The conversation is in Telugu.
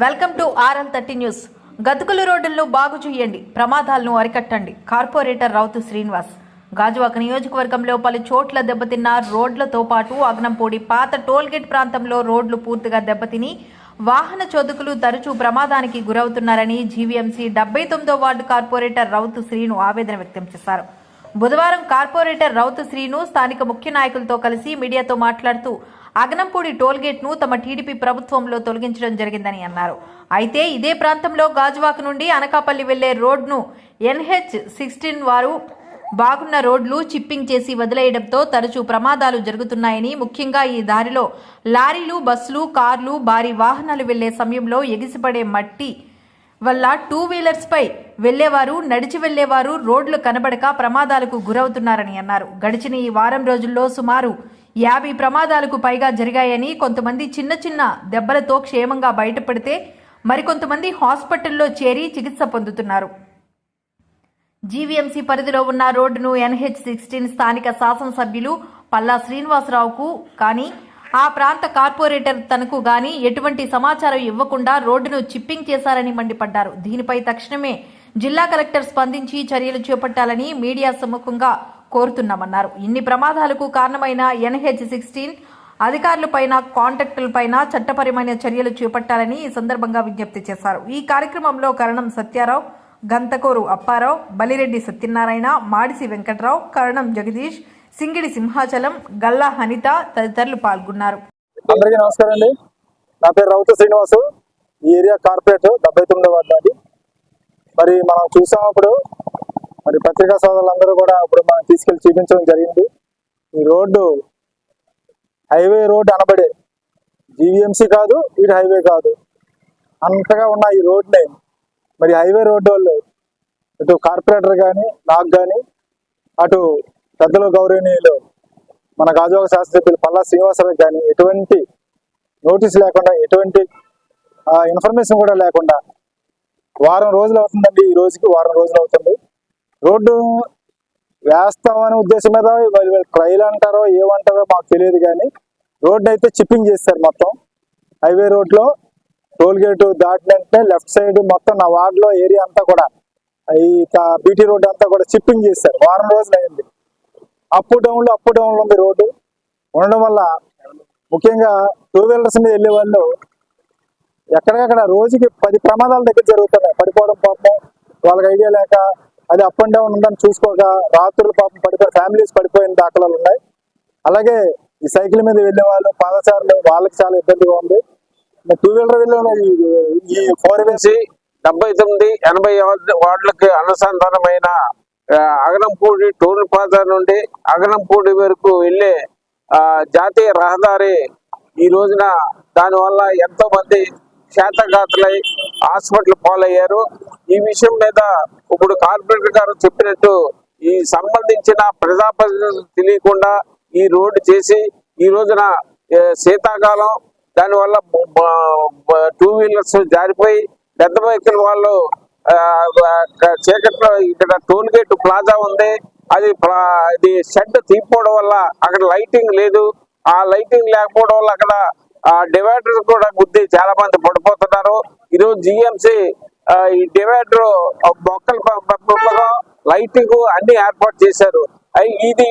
Welcome to RL thirty news. గతుకుల రోడ్లను బాగు చేయండి. ప్రమాదాలను అరికట్టండి. కార్పొరేటర్ రౌతు శ్రీనివాస్. గాజువాక నియోజకవర్గంలో పలు చోట్ల దెబ్బతిన్న రోడ్లతో పాటు అగ్నంపూడి పాత టోల్గేట్ ప్రాంతంలో రోడ్లు పూర్తిగా దెబ్బతిని వాహన చోదకులు తరచూ ప్రమాదానికి గురవుతున్నారని జీవీఎంసీ డెబ్బై తొమ్మిదో వార్డు కార్పొరేటర్ రౌతు శ్రీను ఆవేదన వ్యక్తం చేశారు. బుధవారం కార్పొరేటర్ రౌతు శ్రీను స్థానిక ముఖ్య నాయకులతో కలిసి మీడియాతో మాట్లాడుతూ అగనంపూడి టోల్గేట్ను తమ టీడీపీ ప్రభుత్వంలో తొలగించడం జరిగిందని అన్నారు. అయితే ఇదే ప్రాంతంలో గాజువాక నుండి అనకాపల్లి వెళ్ళే రోడ్ను ఎన్హెచ్ సిక్స్టీన్ వారు బాగున్న రోడ్లు చిప్పింగ్ చేసి వదిలేయడంతో తరచూ ప్రమాదాలు జరుగుతున్నాయని ముఖ్యంగా ఈ దారిలో లారీలు బస్సులు కార్లు భారీ వాహనాలు వెళ్ళే సమయంలో ఎగిసిపడే మట్టి వల్ల టూ వీలర్స్పై వెళ్ళేవారు నడిచి వెళ్ళేవారు రోడ్లు కనబడక ప్రమాదాలకు గురవుతున్నారని అన్నారు. గడిచిన ఈ వారం రోజుల్లో సుమారు యాభై ప్రమాదాలకు పైగా జరిగాయని కొంతమంది చిన్న చిన్న దెబ్బలతో క్షేమంగా బయటపడితే మరికొంతమంది హాస్పిటల్లో చేరి చికిత్స పొందుతున్నారు. జీవీఎంసీ పరిధిలో ఉన్న రోడ్డును ఎన్హెచ్ సిక్స్టీన్ స్థానిక శాసనసభ్యులు పల్లా శ్రీనివాసరావుకు కానీ ఆ ప్రాంత కార్పొరేటర్ తనకు గాని ఎటువంటి సమాచారం ఇవ్వకుండా రోడ్డును చిప్పింగ్ చేశారని మండిపడ్డారు. దీనిపై తక్షణమే జిల్లా కలెక్టర్ స్పందించి చర్యలు చేపట్టాలని మీడియా సముఖంగా కోరుతున్నామన్నారు. ఇన్ని ప్రమాదాలకు కారణమైన ఎన్హెచ్ సిక్స్టీన్ అధికారులపైన కాంట్రాక్టులపైన చట్టపరమైన చర్యలు చేపట్టాలని ఈ సందర్భంగా విజ్ఞప్తి చేశారు. ఈ కార్యక్రమంలో కరణం సత్యారావు గంతకూరు అప్పారావు బలిరెడ్డి సత్యనారాయణ మాడిసి వెంకట్రావు కరణం జగదీష్ సింగిడి సింహాచలం గల్లా హనిత తదితరులు పాల్గొన్నారు. అందరికీ నమస్కారం అండి. నా పేరు రౌత శ్రీనివాసు. ఈ ఏరియా కార్పొరేట్ డెబ్బై తొమ్మిది వార్డు మరి మనం చూసాం అప్పుడు మరి పత్రికా సోదరులందరూ కూడా ఇప్పుడు మనం తీసుకెళ్ళి చూపించడం జరిగింది. ఈ రోడ్డు హైవే రోడ్ అనబడే జీవీఎంసీ కాదు ఇది హైవే కాదు. అంతగా ఉన్న ఈ రోడ్ని మరి హైవే రోడ్డు వాళ్ళు ఇటు కార్పొరేటర్ కానీ నాకు కానీ అటు పెద్దలు గౌరవనీయులు మన గాజువాక శాస్త్రసభ్యులు పల్లా శ్రీనివాసరావు కానీ ఎటువంటి నోటీస్ లేకుండా ఎటువంటి ఇన్ఫర్మేషన్ కూడా లేకుండా వారం రోజులు అవుతుందండి ఈ రోజుకి వారం రోజులు అవుతుంది. రోడ్డు వేస్తామనే ఉద్దేశం మీద వాళ్ళు ట్రైల్ అంటారో ఏమంటారో మాకు తెలియదు కానీ రోడ్డు అయితే చిప్పింగ్ చేస్తారు మొత్తం. హైవే రోడ్లో టోల్ గేట్ దాటిన లెఫ్ట్ సైడ్ మొత్తం నా వార్డులో ఏరియా అంతా కూడా ఈ బీటీ రోడ్డు అంతా కూడా చిప్పింగ్ చేస్తారు. వారం రోజులు అయింది అప్ డౌన్లో అప్ డౌన్లో ఉంది రోడ్డు. ఉండడం వల్ల ముఖ్యంగా టూ వీలర్స్ మీద వెళ్ళే వాళ్ళు ఎక్కడికక్కడ రోజుకి పది ప్రమాదాల దగ్గర జరుగుతున్నాయి. పడిపోవడం పాపం వాళ్ళకి ఐడియా లేక అది అప్ అండ్ డౌన్ ఉందని చూసుకోక రాత్రులు పాపం పడిపోయి ఫ్యామిలీస్ పడిపోయిన దాఖలాలు ఉన్నాయి. అలాగే ఈ సైకిల్ మీద వెళ్ళే వాళ్ళు పాదచారులు వాళ్ళకి చాలా ఇబ్బందిగా ఉంది. టూ వీలర్ వెళ్ళే ఈ ఫోర్ నుంచి డెబ్బై తొమ్మిది ఎనభై వార్డు- వార్డులకి అనుసంధానమైన అగనంపూడి టోల్ ప్లాజా నుండి అగనంపూడి వరకు వెళ్ళే జాతీయ రహదారి ఈ రోజున దానివల్ల ఎంతో మంది క్షేతఘాతులై హాస్పిటల్ పాలయ్యారు. ఈ విషయం మీద ఇప్పుడు కార్పొరేటర్ గారు చెప్పినట్టు ఈ సంబంధించిన ప్రజాప్రతినిధులు తెలియకుండా ఈ రోడ్డు చేసి ఈ రోజున శీతాకాలం దానివల్ల టూ వీలర్స్ జారిపోయి పెద్ద వెహికల్ వాళ్ళు చీకట్లో ఇక్కడ టోల్ గేట్ ప్లాజా ఉంది. అది ప్లా- ఇది షెడ్ తీపోవడం వల్ల అక్కడ లైటింగ్ లేదు. ఆ లైటింగ్ లేకపోవడం వల్ల అక్కడ డివైడర్ కూడా గుద్ది చాలా మంది పడిపోతున్నారు. ఈరోజు జిఎంసి ఈ డివైడర్ మొక్కలు లైటింగ్ అన్ని ఏర్పాటు చేశారు. ఇది